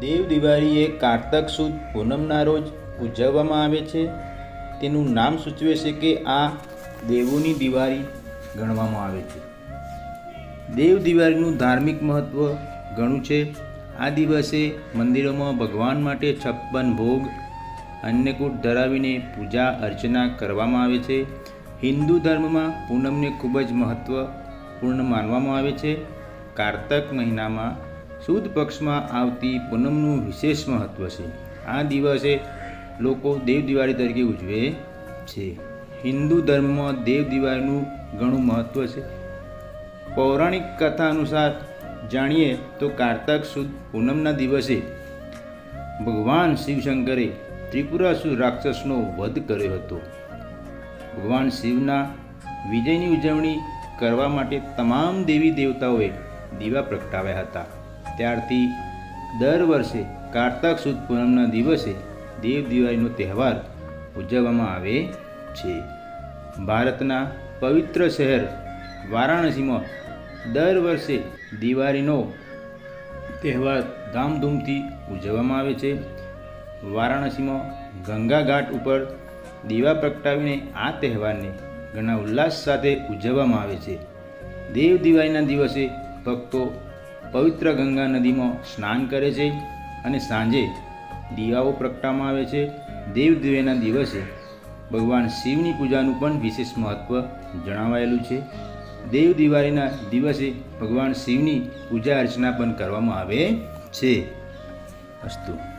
દેવ દિવાળી એ કારતક સુદ પૂનમના રોજ ઉજવવામાં આવે છે. તેનું નામ સૂચવે છે કે આ દેવોની દિવાળી ગણવામાં આવે છે. દેવ દિવાળીનું ધાર્મિક મહત્ત્વ ઘણું છે. આ દિવસે મંદિરોમાં ભગવાન માટે છપ્પન ભોગ, અન્નકૂટ ધરાવીને પૂજા અર્ચના કરવામાં આવે છે. હિન્દુ ધર્મમાં પૂનમને ખૂબ જ મહત્ત્વપૂર્ણ માનવામાં આવે છે. કારતક મહિનામાં સુદ પક્ષમાં આવતી પૂનમનું વિશેષ મહત્ત્વ છે. આ દિવસે લોકો દેવ દિવાળી તરીકે ઉજવે છે. હિન્દુ ધર્મમાં દેવ દિવાળીનું ઘણું મહત્ત્વ છે. પૌરાણિક કથા અનુસાર જાણીએ તો કારતક સુદ પૂનમના દિવસે ભગવાન શિવશંકરે ત્રિપુરાસુર રાક્ષસનો વધ કર્યો હતો. ભગવાન શિવના વિજયની ઉજવણી કરવા માટે તમામ દેવી દેવતાઓએ દીવા પ્રગટાવ્યા હતા. ત્યારથી દર વર્ષે કારતક સુદ પૂનમના દિવસે દેવ દિવાળીનો તહેવાર ઉજવવામાં આવે છે. ભારતના પવિત્ર શહેર વારાણસીમાં દર વર્ષે દિવાળીનો તહેવાર ધામધૂમથી ઉજવવામાં આવે છે. વારાણસીમાં ગંગા ઘાટ ઉપર દીવા પ્રગટાવીને આ તહેવારને ઘણા ઉલ્લાસ સાથે ઉજવવામાં આવે છે. દેવ દિવાળીના દિવસે ભક્તો પવિત્ર ગંગા નદીમાં સ્નાન કરે છે અને સાંજે દીવાઓ પ્રગટાવવામાં આવે છે. દેવ દિવાળીના દિવસે ભગવાન શિવની પૂજાનું પણ વિશેષ મહત્ત્વ જણાવાયેલું છે. દેવ દિવાળીના દિવસે ભગવાન શિવની પૂજા અર્ચના પણ કરવામાં આવે છે. અસ્તુ.